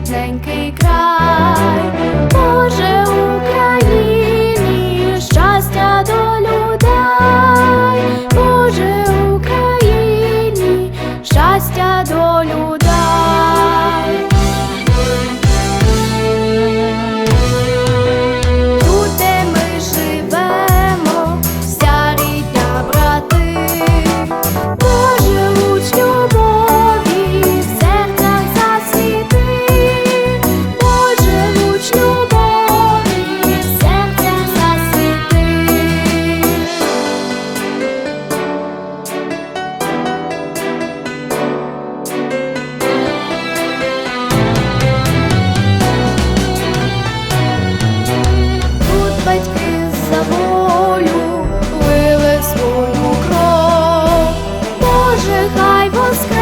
рідненький край, Боже Україні, щастя до людей, Боже Україні, щастя до людей. I was scared.